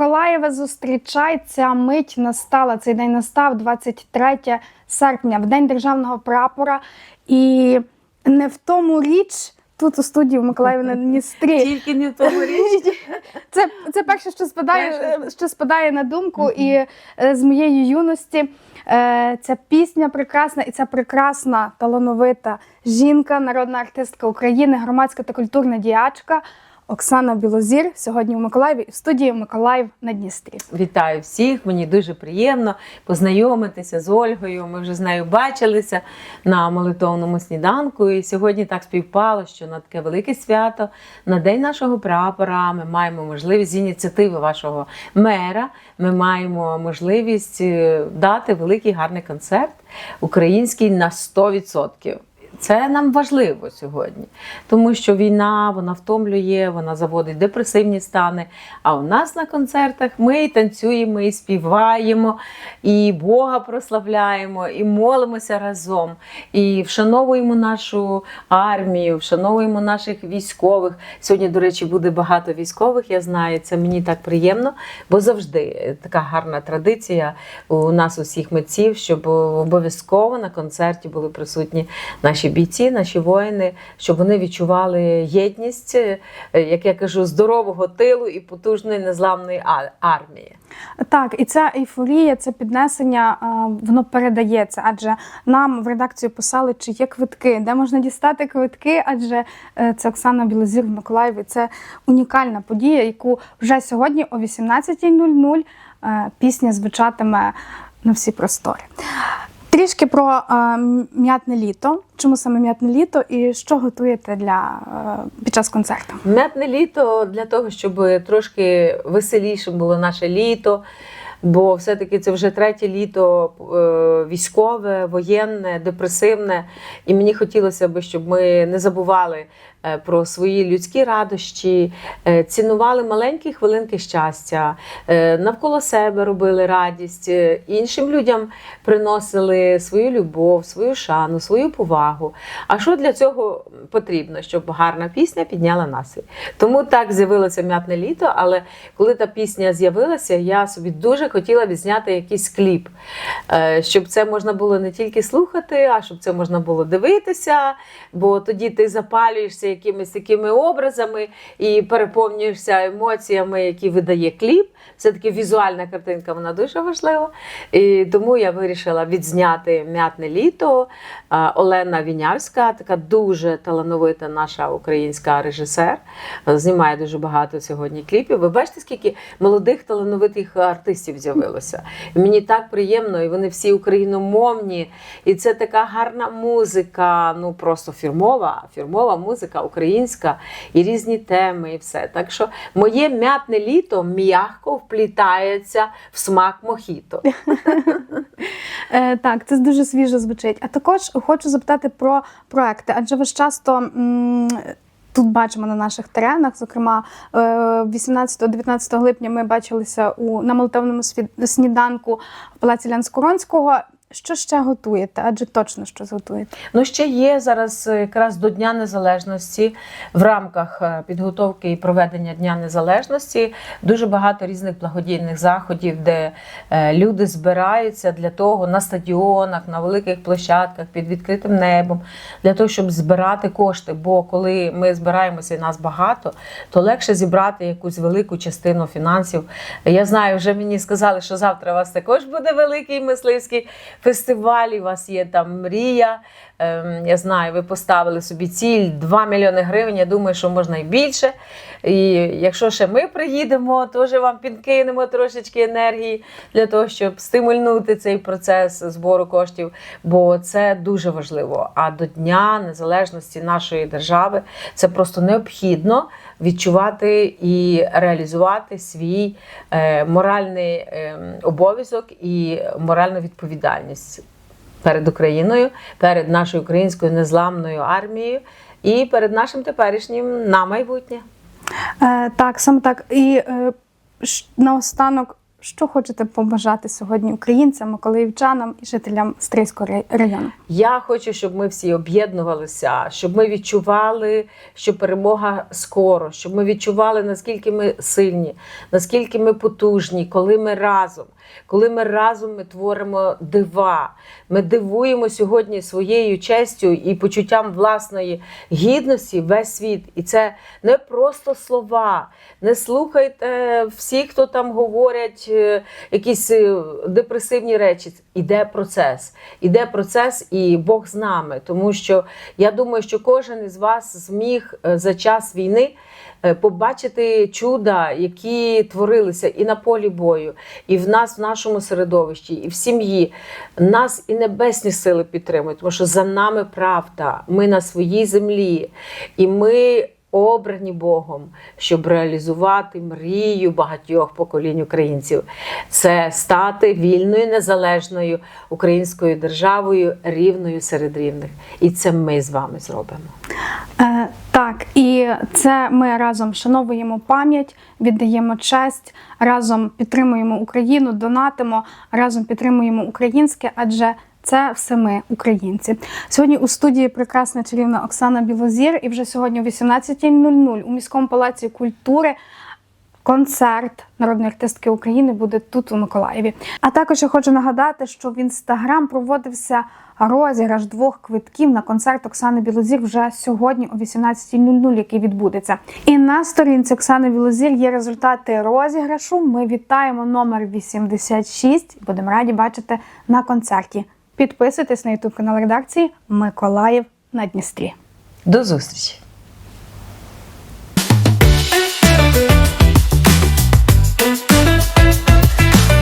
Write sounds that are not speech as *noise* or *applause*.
Миколаєва зустрічай. Ця мить настала. Цей день настав 23 серпня, в день державного прапора. І не в тому річ. Тут у студії в Миколаєві на *laughs* Дністрі. Тільки не в тому річ. *laughs* Це, це перше, що спадає, що спадає на думку, і е, з моєї юності е, ця пісня прекрасна, і ця прекрасна талановита жінка, народна артистка України, громадська та культурна діячка Оксана Білозір сьогодні в Миколаєві в студії Миколаїв на Дністрі. Вітаю всіх, мені дуже приємно познайомитися з Ольгою. Ми вже з нею бачилися на молитовному сніданку. І сьогодні так співпало, що на таке велике свято, на день нашого прапора, ми маємо можливість з ініціативи вашого мера. Ми маємо можливість е, дати великий гарний концерт український на 100%. Це нам важливо сьогодні, тому що війна вона втомлює, вона заводить депресивні стани. А у нас на концертах ми і танцюємо, і співаємо, і Бога прославляємо, і молимося разом, і вшановуємо нашу армію, вшановуємо наших військових. Сьогодні, до речі, буде багато військових. Я знаю, це мені так приємно, бо завжди така гарна традиція у нас усіх митців, щоб обов'язково на концерті були присутні наші бійці, наші воїни, щоб вони відчували єдність, е, як я кажу, здорового тилу і потужної незламної армії. Так, і ця ейфорія, це піднесення, воно передається. Адже нам в редакцію писали, чи є квитки, де можна дістати квитки, адже е, це Оксана Білозір в Миколаєві. Це унікальна подія, яку вже сьогодні о 18.00 е, пісня звучатиме на всі простори. Трішки про е, м'ятне літо. Чому саме м'ятне літо і що готуєте для е, під час концерту? Мятне літо для того, щоб трошки веселіше було наше літо. Бо все-таки це вже третє літо е, військове, воєнне, депресивне. І мені хотілося б, щоб ми не забували про свої людські радощі, е, цінували маленькі хвилинки щастя, е, навколо себе робили радість, е, іншим людям приносили свою любов, свою шану, свою повагу. А що для цього потрібно? Щоб гарна пісня підняла настрій. Тому так з'явилося м'ятне літо, але коли та пісня з'явилася, я собі дуже хотіла відзняти якийсь кліп, е, щоб це можна було не тільки слухати, а щоб це можна було дивитися, бо тоді ти запалюєшся якимись такими образами і переповнюєшся емоціями, які видає кліп. Все-таки візуальна картинка вона дуже важлива. І тому я вирішила відзняти м'ятне літо. Олена Вінявська, така дуже талановита наша українська режисер, знімає дуже багато сьогодні кліпів. Ви бачите, скільки молодих талановитих артистів з'явилося. Мені так приємно, і вони всі україномовні. І це така гарна музика, ну просто фірмова, фірмова музика, українська, і різні теми, і все. Так що моє м'ятне літо м'яко вплітається в смак мохіто. *laughs* Е, так, це дуже свіжо звучить. А також хочу запитати про проекти, адже ви ж часто. Тут бачимо на наших теренах, зокрема, е, 18-19 липня ми бачилися у на молитовному сніданку в палаці Лянскоронського. Що ще готуєте? Адже точно щось готуєте. Ну, ще є зараз е, якраз до Дня Незалежності в рамках е, підготовки і проведення Дня Незалежності дуже багато різних благодійних заходів, де е, люди збираються для того на стадіонах, на великих площадках під відкритим небом, для того, щоб збирати кошти. Бо коли ми збираємося і нас багато, то легше зібрати якусь велику частину фінансів. Я знаю, вже мені сказали, що завтра у вас також буде великий мисливський фестиваль, і у вас є там мрія. Ем, Я знаю, ви поставили собі ціль 2 мільйони гривень. Я думаю, що можна і більше. І якщо ще ми приїдемо, теж вам підкинемо трошечки енергії для того, щоб стимульнути цей процес збору коштів, бо це дуже важливо. А до Дня Незалежності нашої держави це просто необхідно відчувати і реалізувати свій е, моральний е, обов'язок і моральну відповідальність перед Україною, перед нашою українською незламною армією і перед нашим теперішнім на майбутнє. Е, так, саме так. І е, наостанок, що хочете побажати сьогодні українцям, миколаївчанам і жителям Стрийського району? Я хочу, щоб ми всі об'єднувалися, щоб ми відчували, що перемога скоро, щоб ми відчували, наскільки ми сильні, наскільки ми потужні, коли ми разом. Коли ми разом ми творимо дива, ми дивуємо сьогодні своєю честю і почуттям власної гідності весь світ. І це не просто слова. Не слухайте всі, хто там говорять е, якісь е, депресивні речі. Іде процес. Іде процес, і Бог з нами. Тому що я думаю, що кожен із вас зміг е, за час війни побачити чуда, які творилися і на полі бою, і в нас, в нашому середовищі, і в сім'ї. Нас і небесні сили підтримують, тому що за нами правда. Ми на своїй землі, і ми. Обрані Богом, щоб реалізувати мрію багатьох поколінь українців, це стати вільною незалежною українською державою, рівною серед рівних. І це ми з вами зробимо. Так, і це ми разом вшановуємо пам'ять, віддаємо честь, разом підтримуємо Україну, донатимо, разом підтримуємо українське, адже це все ми, українці. Сьогодні у студії прекрасна чарівна Оксана Білозір, і вже сьогодні о 18.00 у міському палаці культури. Концерт народної артистки України буде тут у Миколаєві. А також я хочу нагадати, що в інстаграм проводився розіграш двох квитків на концерт Оксани Білозір вже сьогодні о 18.00, який відбудеться. І на сторінці Оксани Білозір є результати розіграшу. Ми вітаємо номер 86. Будемо раді бачити на концерті. Підписуйтесь на ютуб канал редакції Миколаїв на Дністрі. До зустрічі!